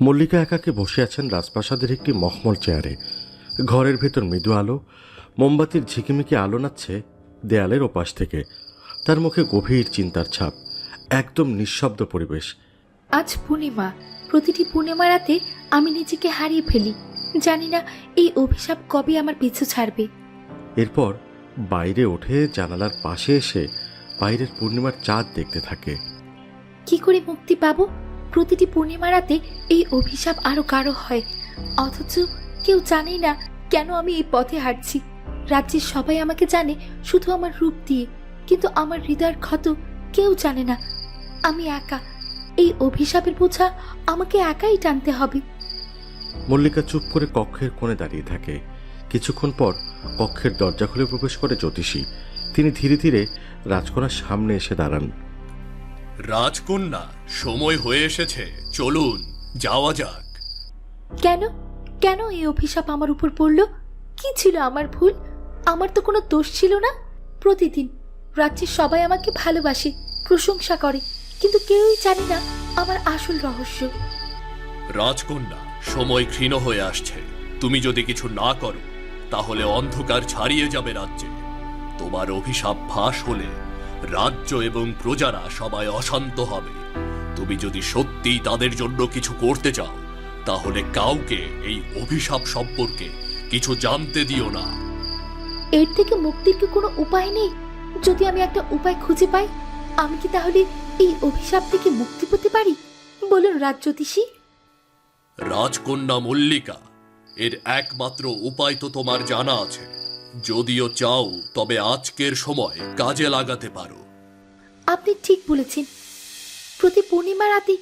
মল্লিকা একাকে বসে আছেন রাজপ্রাসাদের একটি মখমল চেয়ারে। ঘরের ভেতর মৃদু আলো মোমবাতির ঝিকিমিকি আলো নাচ্ছে দেয়ালের ওপাশ থেকে। তার মুখে গভীর চিন্তার ছাপ একদম নিঃশব্দ পরিবেশ। আজ পূর্ণিমা প্রতিটি পূর্ণিমা রাতে আমি নিজেকে হারিয়ে ফেলি। জানি না এই অভিশাপ কবে আমার পিছু ছাড়বে। এরপর বাইরে উঠে জানালার পাশে এসে বাইরের পূর্ণিমার চাঁদ দেখতে থাকে। কি করে মুক্তি পাবো? প্রতিটি পূর্ণিমা রাতে এই অভিশাপ আরও কারও হয়। অথচ কেউ জানেই না কেন আমি এই পথে হাঁটছি। রাজ্যের সবাই আমাকে জানে, শুধু আমার রূপ দিয়ে। কিন্তু আমার হৃদয়ের ক্ষত কেউ জানে না। আমি একা। এই অভিশাপের বোঝা আমাকে একাই টানতে হবে। মল্লিকা চুপ করে কক্ষের কোণে দাঁড়িয়ে থাকে। কিছুক্ষণ পর কক্ষের দরজা খুলে প্রবেশ করে জ্যোতিষী। তিনি ধীরে ধীরে রাজকন্যার সামনে এসে দাঁড়ান। রাজকন্যা সময় হয়ে এসেছে। চলুন যাওয়া যাক। কেন? কেন এই অভিশাপ আমার উপর পড়ল? কি ছিল আমার ভুল? আমার তো কোনো দোষ ছিল না। প্রতিদিন রাজ্যের সবাই আমাকে ভালোবাসে প্রশংসা করে কিন্তু কেউই জানে না আমার আসল রহস্য। রাজকন্যা সময় ক্ষীণ হয়ে আসছে। তুমি যদি কিছু না করো তাহলে অন্ধকার ছাড়িয়ে যাবে রাজ্যে। তোমার অভিশাপ ফাঁস হলে রাজ্য এবং প্রজারা সবাই অশান্ত হবে। তুমি যদি সত্যিই তাদের জন্য কিছু করতে চাও তাহলে কাউকে এই অভিশাপ সম্পর্কে কিছু জানতে দিও না। এর থেকে মুক্তির কি কোনো উপায় নেই? যদি আমি একটা উপায় খুঁজে পাই আমি কি তাহলে এই অভিশাপ থেকে মুক্তি পেতে পারি? বলুন রাজ্যতীষী রাজকন্যা মল্লিকা এর একমাত্র উপায় তো তোমার জানা আছে। যদিও চাও তবে আজকের সময় কাজে লাগাতে পারো। আপনি ঠিক বলেছেন। প্রতি পূর্ণিমা রাতে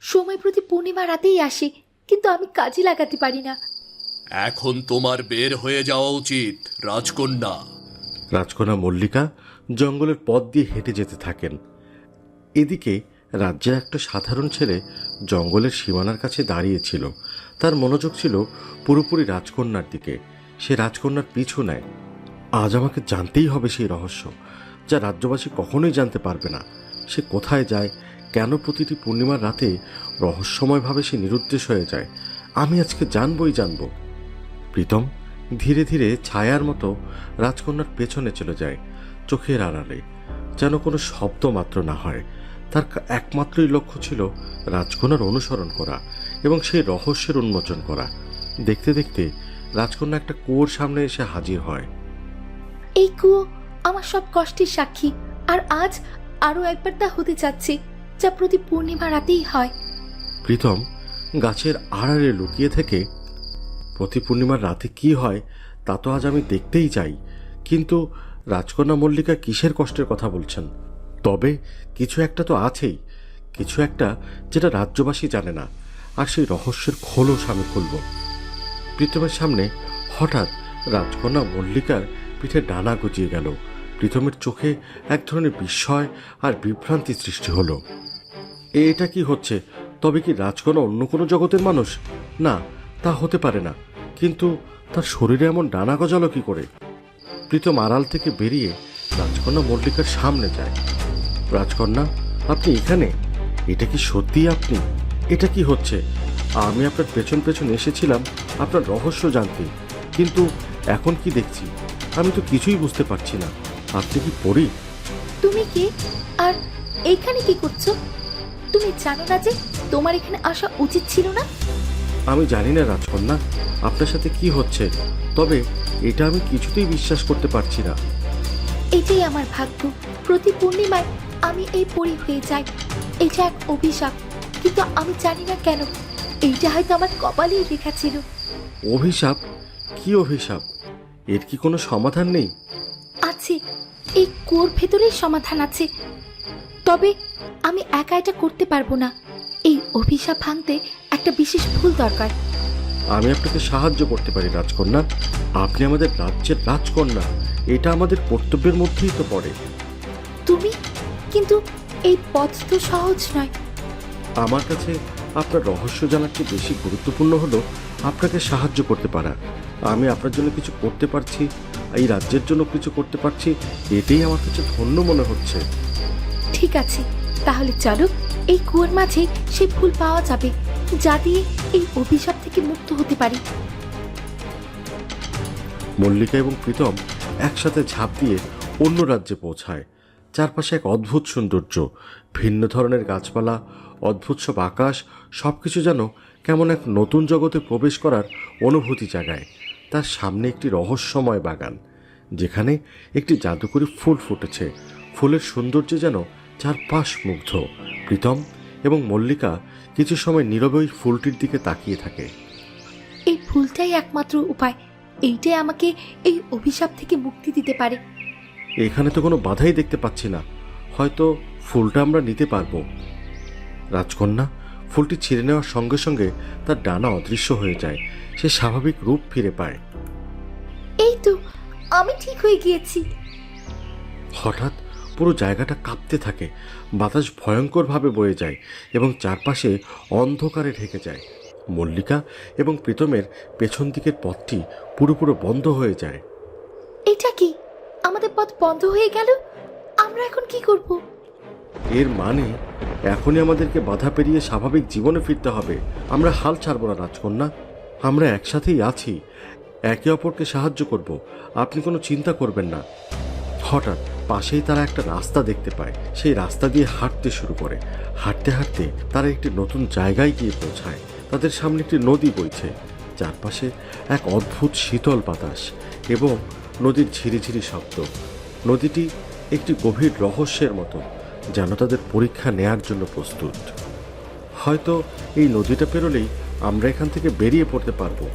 সময় প্রতি পূর্ণিমা রাতেই আসে কিন্তু আমি কাজে লাগাতে পারি না। এখন তোমার বের হয়ে যাওয়া উচিত রাজকন্যা। রাজকন্যা মল্লিকা জঙ্গলের পথ দিয়ে হেঁটে যেতে থাকেন। এদিকে রাজ্যের একটা সাধারণ ছেলে জঙ্গলের সীমানার কাছে দাঁড়িয়েছিল তার মনোযোগ ছিল পুরোপুরি রাজকন্যার দিকে। সে রাজকন্যার পিছু নেয়। আজ আমাকে জানতেই হবে সেই রহস্য, যা রাজ্যবাসী কখনোই জানতে পারবে না। সে কোথায় যায়, কেন প্রতিটি পূর্ণিমার রাতে রহস্যময়ভাবে সে নিরুদ্দেশ হয়ে যায়, আমি আজকে জানবই জানব। প্রীতম ধীরে ধীরে ছায়ার মতো রাজকন্যার পেছনে চলে যায়, চোখের আড়ালে। যেন কোনো শব্দ মাত্র না হয়, তার একমাত্রই লক্ষ্য ছিল রাজকন্যার অনুসরণ করা এবং সেই রহস্যের উন্মোচন করা। দেখতে দেখতে রাজকন্যা একটা কুয়োর সামনে এসে হাজির হয়। এই কুয়ো আমার সব কষ্টের সাক্ষী আর আজ আরও একবার তা হতে যাচ্ছে যা প্রতি পূর্ণিমা রাতেই হয়। প্রীতম গাছের আড়ালে লুকিয়ে থেকে প্রতি পূর্ণিমার রাতে কি হয় তা তো আজ আমি দেখতেই চাই। কিন্তু রাজকন্যা মল্লিকা কিসের কষ্টের কথা বলছেন? তবে কিছু একটা তো আছেই কিছু একটা যেটা রাজ্যবাসী জানে না আর সেই রহস্যের খোলস আমি খুলব। প্রীতমের সামনে হঠাৎ রাজকন্যা মল্লিকার পিঠে ডানা গজিয়ে গেল। প্রীতমের চোখে এক ধরনের বিস্ময় আর বিভ্রান্তি সৃষ্টি হলো। এটা কি হচ্ছে? তবে কি রাজকন্যা অন্য কোনো জগতের মানুষ? না, তা হতে পারে না। কিন্তু তার শরীরে এমন ডানা গজালো কি করে? প্রীতম আড়াল থেকে বেরিয়ে রাজকন্যা মল্লিকার সামনে যায়। রাজকন্যা, আপনি এখানে? এটা কি সত্যিই আপনি? এটা কি হচ্ছে? আমি আপনার পেছন পেছন এসেছিলাম আপনার রহস্য জানতে। কিন্তু এখন কি দেখছি? আমি তো কিছুই বুঝতে পারছি না। আপনি কি পড়ি? তুমি কে? আর এইখানে কি করছ? তুমি জানো না যে তোমার এখানে আসা উচিত ছিল না? আমি জানি না রাজকন্যা। আপনার সাথে কি হচ্ছে? তবে এটা আমি কিছুতেই বিশ্বাস করতে পারছি না। এটাই আমার ভাগ্য। প্রতি পূর্ণিমায় আমি এই পরি হয়ে যাই। এটা এক অভিশাপ। কিন্তু আমি জানি না কেন এইটা হয়তো আমার কপালেই লেখা ছিল। অভিশাপ? কি অভিশাপ? এর কি কোনো সমাধান নেই? আছে। এই কোর ভেতরেই সমাধান আছে। তবে আমি একা এটা করতে পারব না। এই অভিশাপ ভাঙতে একটা বিশেষ ভুল দরকার। আমি আপনাকে সাহায্য করতে পারি রাজকন্যা। আপনি আমাদের রাজ্যের রাজকন্যা। এটা আমাদের কর্তব্যের মধ্যেই তো পড়ে। তুমি? কিন্তু এই পথ তো সহজ নয়। আমার কাছে আপনার রহস্য জানার চেয়ে বেশি গুরুত্বপূর্ণ হলো? আপনাকে সাহায্য করতে পারা। আমি আপনার জন্য কিছু করতে পারছি এই রাজ্যের জন্য কিছু করতে পারছি এটাই আমার কাছে ধন্য মনে হচ্ছে। ঠিক আছে তাহলে চলো এই কুয়োর মাঝে সেই ফুল পাওয়া যাবে যা দিয়ে এই অভিশাপ থেকে মুক্ত হতে পারি। মল্লিকা এবং প্রীতম একসাথে ঝাঁপ দিয়ে অন্য রাজ্যে পৌঁছায়। চারপাশে এক অদ্ভুত সৌন্দর্য, ভিন্ন ধরনের গাছপালা, অদ্ভুত সব আকাশ সব কিছু যেন কেমন এক নতুন জগতে প্রবেশ করার অনুভূতি জাগায়। তার সামনে একটি রহস্যময় বাগান, যেখানে একটি জাদুকরি ফুল ফুটেছে। ফুলের সৌন্দর্যে যেন চারপাশ মুগ্ধ, প্রীতম এবং মল্লিকা কিছু সময় নীরবে ওই ফুলটির দিকে তাকিয়ে থাকে। এই ফুলটাই একমাত্র উপায়। এইটাই আমাকে এই অভিশাপ থেকে মুক্তি দিতে পারে। এখানে তো কোনো বাধাই দেখতে পাচ্ছি না। হয়তো ফুলটা আমরা নিতে পারব। রাজকন্যা ফুলটি ছিঁড়ে নেওয়ার সঙ্গে সঙ্গে তার ডানা অদৃশ্য হয়ে যায়। সে স্বাভাবিক রূপ ফিরে পায়। এই তো আমি ঠিক হয়ে গিয়েছি। হঠাৎ পুরো জায়গাটা কাঁপতে থাকে। বাতাস ভয়ঙ্করভাবে বয়ে যায় এবং চারপাশে অন্ধকারে ঢেকে যায়। মল্লিকা এবং প্রীতমের পেছন দিকের পথটি পুরোপুরো বন্ধ হয়ে যায়। এটা কি? আমাদের পথ বন্ধ হয়ে গেল? আমরা এখন কি করব? এর মানে এখনই আমাদেরকে বাধা পেরিয়ে স্বাভাবিক জীবনে ফিরতে হবে। আমরা হাল ছাড়ব না, রাজকন্যা। আমরা একসাথেই আছি। একে অপরকে সাহায্য করব। আপনি কোনো চিন্তা করবেন না। হঠাৎ পাশেই তারা একটা রাস্তা দেখতে পায়। সেই রাস্তা দিয়ে হাঁটতে শুরু করে। হাঁটতে হাঁটতে তারা একটি নতুন জায়গায় গিয়ে পৌঁছায়। তাদের সামনে একটি নদী বইছে। চারপাশে এক অদ্ভুত শীতল বাতাস এবং নদীর ঝিরিঝিরি শব্দ। নদীটি একটি গভীর রহস্যের মতো যেন তাদের পরীক্ষা নেয়ার জন্য প্রস্তুত। হয়তো এই নদীটা পেরোলেই আমরা এখান থেকে বেরিয়ে পড়তে পারব।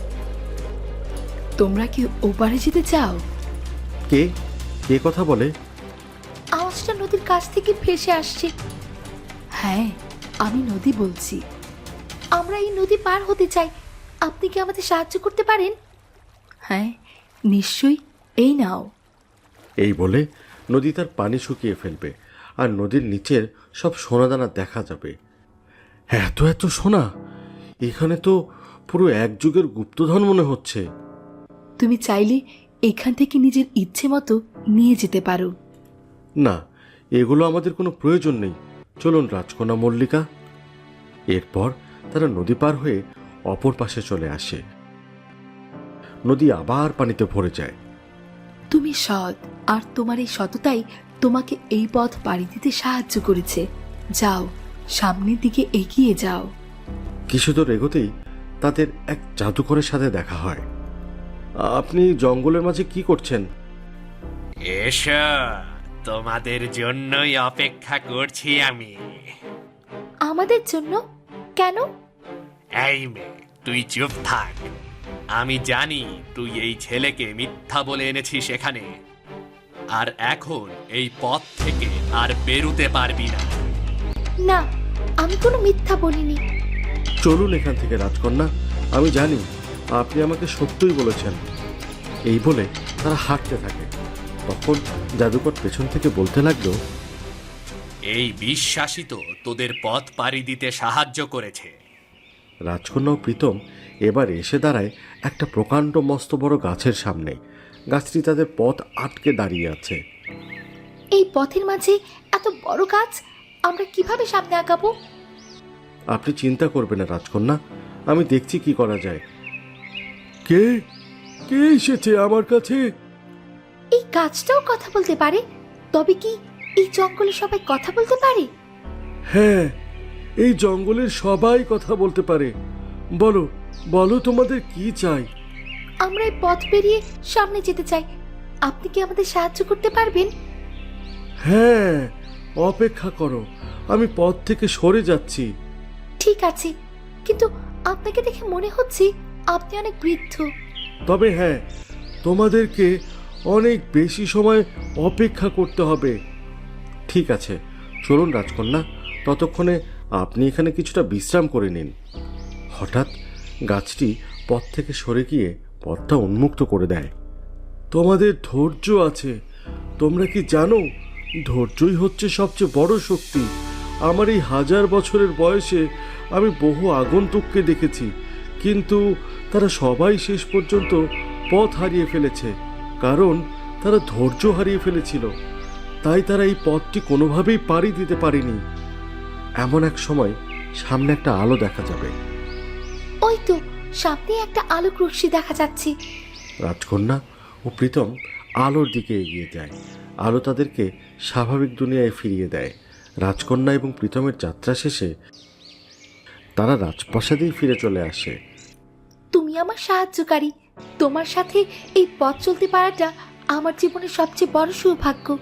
তোমরা কি ওপারে যেতে চাও? কে? কে কথা বলে? আওয়াজটা নদীর কাছ থেকে ভেসে আসছে। হ্যাঁ আমি নদী বলছি। আমরা এই নদী পার হতে চাই। আপনি কি আমাদের সাহায্য করতে পারেন? হ্যাঁ নিশ্চয়ই। এই নাও। এই বলে নদী তার পানি শুকিয়ে ফেলবে আর নদীর নিচের সব সোনাদানা দেখা যাবে। এত এত সোনা? এখানে তো পুরো এক যুগের গুপ্তধন মনে হচ্ছে। তুমি চাইলে এখান থেকে নিজের ইচ্ছে মতো নিয়ে যেতে পারো। না এগুলো আমাদের কোনো প্রয়োজন নেই। চলুন রাজকন্যা মল্লিকা। এরপর তারা নদী পার হয়ে অপর পাশে চলে আসে। নদী আবার পানিতে ভরে যায়। তুমি সৎ আর তোমার এই সততাই তোমাকে এই পথ পাড়ি দিতে সাহায্য করেছে। যাও সামনের দিকে এগিয়ে যাও। কিছু দূর এগোতেই তাদের এক জাদুকরের সাথে দেখা হয়। আপনি জঙ্গলের মাঝে কি করছেন? এসো তোমাদের জন্যই অপেক্ষা করছি আমি। আমাদের জন্য? কেন? এই মেয়ে তুই চুপ থাক। আমি জানি তুই এই ছেলেকে মিথ্যা বলে এনেছিস এখানে। আর এখন এই পথ থেকে আর বেরুতে পারবি না। না আমি কোনো মিথ্যা বলিনি। চলুন এখান থেকে রাজকন্যা। আমি জানি আপনি আমাকে সত্যই বলেছেন। এই বলে তারা হাঁটতে থাকে। তখন জাদুকর পেছন থেকে বলতে লাগল এই বিশ্বাসই তো তোদের পথ পাড়ি দিতে সাহায্য করেছে। রাজকন্যা ও প্রীতম এবার এসে দাঁড়ায় একটা প্রকাণ্ড মস্ত বড় গাছের সামনে। গাছটি তাদের পথ আটকে দাঁড়িয়ে আছে। এই পথের মাঝে এত বড় গাছ আমরা কীভাবে সামনে আগাবো? আপনি চিন্তা করবেন না রাজকন্যা। আমি দেখছি কি করা যায়। কে? কে এসেছে আমার কাছে? এই গাছটাও কথা বলতে পারে তবে কি এই জঙ্গলে সবাই কথা বলতে পারে? হ্যাঁ এই জঙ্গলের সবাই কথা বলতে পারে। বলো বলো তোমাদের কি চাই? আমরা এই পথ পেরিয়ে সামনে যেতে চাই। আপনি কি আমাদের সাহায্য করতে পারবেন? হ্যাঁ অপেক্ষা করো। আমি পথ থেকে সরে যাচ্ছি। ঠিক আছে কিন্তু আপনাকে দেখে মনে হচ্ছে আপনি অনেক বৃদ্ধ। তবে হ্যাঁ তোমাদেরকে অনেক বেশি সময় অপেক্ষা করতে হবে। ঠিক আছে চলুন রাজকন্যা ততক্ষণে আপনি এখানে কিছুটা বিশ্রাম করে নিন। হঠাৎ গাছটি পথ থেকে সরে গিয়ে পথটা উন্মুক্ত করে দেয়। তোমাদের ধৈর্য আছে। তোমরা কি জানো? ধৈর্যই হচ্ছে সবচেয়ে বড় শক্তি। আমার এই হাজার বছরের বয়সে আমি বহু আগন্তুককে দেখেছি, কিন্তু তারা সবাই শেষ পর্যন্ত পথ হারিয়ে ফেলেছে, কারণ তারা ধৈর্য হারিয়ে ফেলেছিল। তাই তারা এই পথটি কোনোভাবেই পাড়ি দিতে পারেনি। এমন এক সময় সামনে একটা আলো দেখা যাবে। ওই তো সামনে একটা আলোক রশ্মি দেখা যাচ্ছে। রাজকন্যা ও প্রীতম আলোর দিকে এগিয়ে যায়। আলো তাদেরকে স্বাভাবিক দুনিয়ায় ফিরিয়ে দেয়। রাজকন্যা এবং প্রীতমের যাত্রা শেষে তারা রাজপ্রাসাদেই ফিরে চলে আসে। তুমি আমার সাহায্যকারী। তোমার সাথে এই পথ চলতে পারাটা আমার জীবনের সবচেয়ে বড় সৌভাগ্য।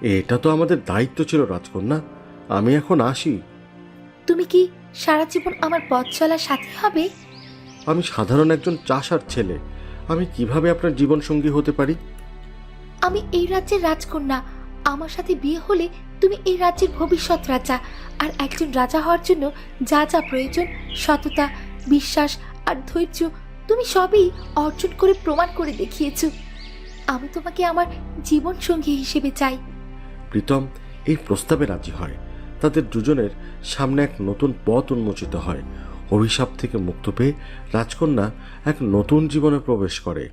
এটা তো আমাদের দায়িত্ব ছিল রাজকন্যা। আমি এখন আসি। তুমি কি সারা জীবন আমার পথ চলার সাথী হবে? আমি সাধারণ একজন চাষার ছেলে। আমি কীভাবে আপনার জীবনসঙ্গী হতে পারি? আমি এই রাজ্যের রাজকন্যা। আমার সাথে বিয়ে হলে তুমি এই রাজ্যের ভবিষ্যৎ রাজা। আর একজন রাজা হওয়ার জন্য যা যা প্রয়োজন সততা বিশ্বাস আর ধৈর্য তুমি সবই অর্জন করে প্রমাণ করে দেখিয়েছ। আমি তোমাকে আমার জীবন সঙ্গী হিসেবে চাই। প্রীতম এই প্রস্তাবে রাজি হয়। তাদের দুজনের সামনে এক নতুন পথ উন্মোচিত হয়। অভিশাপ থেকে মুক্ত পেয়ে রাজকন্যা এক নতুন জীবনে প্রবেশ করে।